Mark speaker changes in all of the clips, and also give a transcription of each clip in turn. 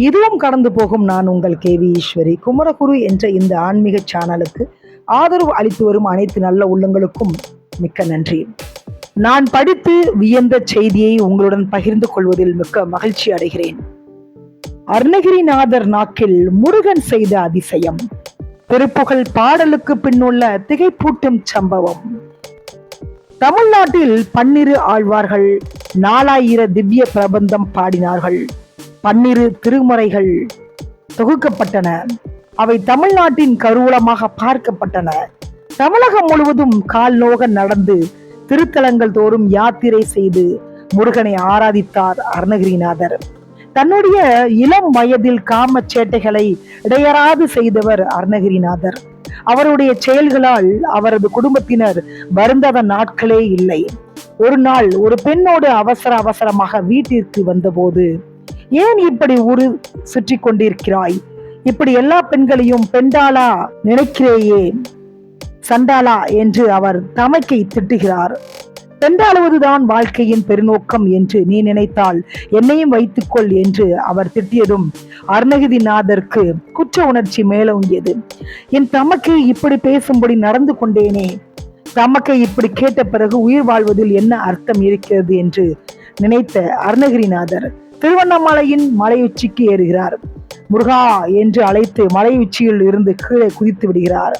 Speaker 1: இதுவும் கடந்து போகும் நான் உங்கள் கேவி ஈஸ்வரி. குமரகுரு என்ற இந்த ஆன்மீக சேனலுக்கு ஆதரவு அளித்து வரும் அனைத்து நல்ல உள்ளங்களுக்கும் மிக்க நன்றி. நான் படித்து வியந்த செய்தியை உங்களுடன் பகிர்ந்து கொள்வதில் மிக்க மகிழ்ச்சி அடைகிறேன். அருணகிரிநாதர் நாக்கில் முருகன் செய்த அதிசயம். திருப்புகழ் பாடலுக்கு பின்னுள்ள திகைப்பூட்டும் சம்பவம். தமிழ்நாட்டில் பன்னிரு ஆழ்வார்கள் நாலாயிர திவ்ய பிரபந்தம் பாடினார்கள். பன்னிரு திருமுறைகள் தொகுக்கப்பட்டன. அவை தமிழ்நாட்டின் கருவூலமாக பார்க்கப்பட்டன. தமிழகம் முழுவதும் கால் நோக நடந்து திருத்தலங்கள் தோறும் யாத்திரை செய்து முருகனை ஆராதித்தார் அருணகிரிநாதர். தன்னுடைய இளம் வயதில் காம சேட்டைகளை இடையறாது செய்தவர் அருணகிரிநாதர். அவருடைய செயல்களால் அவரது குடும்பத்தினர் வருந்தத நாட்களே இல்லை. ஒரு நாள் ஒரு பெண்ணோடு அவசர அவசரமாக வீட்டிற்கு வந்தபோது ஏன் இப்படி ஊரு சுற்றி கொண்டிருக்கிறாய் இப்படி எல்லா பெண்களையும் பெண்டாளா நினைக்கிறேயே சண்டாளா என்று அவர் தமக்கை திட்டுகிறார். பெண்டாளுவதுதான் வாழ்க்கையின் பெருநோக்கம் என்று நீ நினைத்தால் என்னையும் வைத்துக்கொள் என்று அவர் திட்டியதும் அருணகிரிநாதருக்கு குற்ற உணர்ச்சி மேலோங்கியது. என் தமக்கு இப்படி பேசும்படி நடந்து கொண்டேனே தமக்கை இப்படி கேட்ட பிறகு உயிர் வாழ்வதில் என்ன அர்த்தம் இருக்கிறது என்று நினைத்த அருணகிரிநாதர் திருவண்ணாமலையின் மலையுச்சிக்கு ஏறுகிறார். முருகா என்று அழைத்து மலை உச்சியில் இருந்து கீழே குதித்து விடுகிறார்.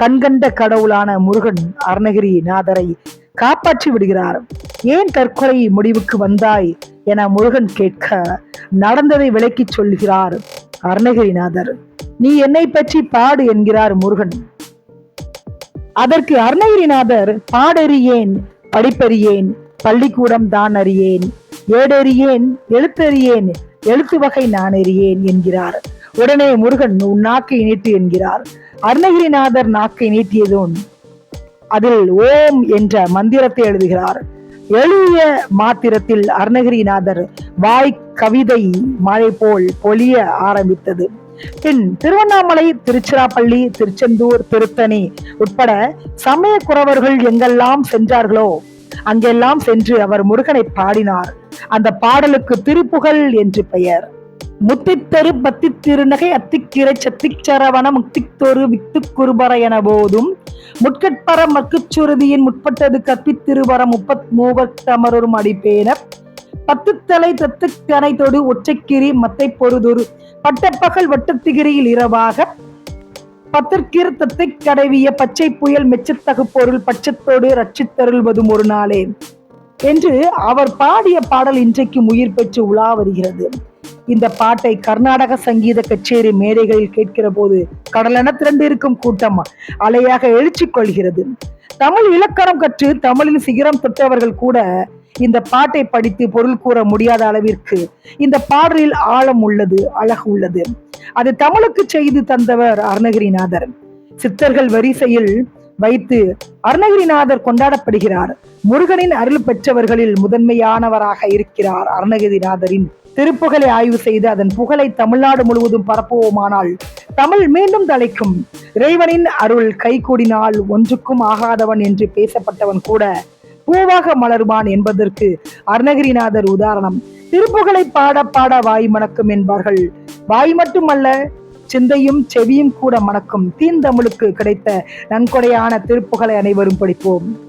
Speaker 1: கண்கண்ட கடவுளான முருகன் அருணகிரி நாதரை காப்பாற்றி விடுகிறார். ஏன் தற்கொலை முடிவுக்கு வந்தாய் என முருகன் கேட்க நடந்ததை விளக்கி சொல்கிறார் அருணகிரிநாதர் நீ என்னை பற்றி பாடு என்கிறார் முருகன். அதற்கு அருணகிரிநாதர் பாடறியேன் படிப்பறியேன் பள்ளிக்கூடம் தான் அறியேன். ஏடறியேன் எழுத்தறியேன் எழுத்து வகை நான் அறியேன் என்கிறார். உடனே முருகன் உன் நாக்கை நீட்டு என்கிறார். அருணகிரிநாதர் நாக்கை நீட்டியதும் அதில் ஓம் என்ற மந்திரத்தை எழுதுகிறார். எழுதிய மாத்திரத்தில் அருணகிரிநாதர் வாய் கவிதை மழை போல் பொழிய ஆரம்பித்தது. பின் திருவண்ணாமலை திருச்சிராப்பள்ளி திருச்செந்தூர் திருத்தணி உட்பட சமய குறவர்கள் எங்கெல்லாம் சென்றார்களோ அங்கெல்லாம் சென்று அவர் முருகனை பாடினார். அந்த பாடலுக்கு திருப்புகழ் என்று பெயர். முத்தித்தரு பத்தி திருநகை அத்திக்கிரை சத்திச்சரவண முக்தித்தொரு வித்து குருபர என போதும். முட்கட்பர மக்குச்சுருதியின் முற்பட்டது கற்பித்திருவரம் முப்பத் மூவத்தமரும் அடிப்பேன பத்துத்தலை தத்துக்கனை தொடு ஒற்றைக்கிரி மத்தை பொருதொரு. பட்டப்பகல் வட்டத்திகிரியில் இரவாக. பத்திற்கிர் தத்தை கடவிய பச்சை புயல் மெச்சத்தகு பொருள் பட்சத்தோடு ரட்சித்தருள்வதும் ஒரு நாளே. என்று அவர் பாடிய பாடல் இன்றைக்கும் உயிர் பெற்று உலா வருகிறது. இந்த பாட்டை கர்நாடக சங்கீத கச்சேரி மேடைகளில் கேட்கிற போது கடலென திரண்டிருக்கும் கூட்டம் அலையாக எழுச்சி கொள்கிறது. தமிழ் இலக்கணம் கற்று தமிழின் சிகரம் தொட்டவர்கள் கூட இந்த பாட்டை படித்து பொருள் கூற முடியாத அளவிற்கு இந்த பாடலில் ஆழம் உள்ளது அழகு உள்ளது. அது தமிழுக்கு செய்து தந்தவர் அருணகிரிநாதர். சித்தர்கள் வரிசையில் வைத்து அருணகிரிநாதர் கொண்டாடப்படுகிறார். முருகனின் அருள் பெற்றவர்களில் முதன்மையானவராக இருக்கிறார் அருணகிரிநாதரின் திருப்புகழை ஆய்வு செய்து அதன் புகழை தமிழ்நாடு முழுவதும் பரப்புவோமானால் தமிழ் மீண்டும் தலைக்கும். இறைவனின் அருள் கைகூடினால் ஒன்றுக்கும் ஆகாதவன் என்று பேசப்பட்டவன் கூட பூவாக மலருவான் என்பதற்கு அருணகிரிநாதர் உதாரணம். திருப்புகழை பாட பாட வாய் மணக்கும் என்பார்கள். வாய் மட்டுமல்ல சிந்தையும் செவியும் கூட மணக்கும் தீந்தமிழுக்கு கிடைத்த நன்கொடையான திருப்புகளை அனைவரும் படிப்போம்.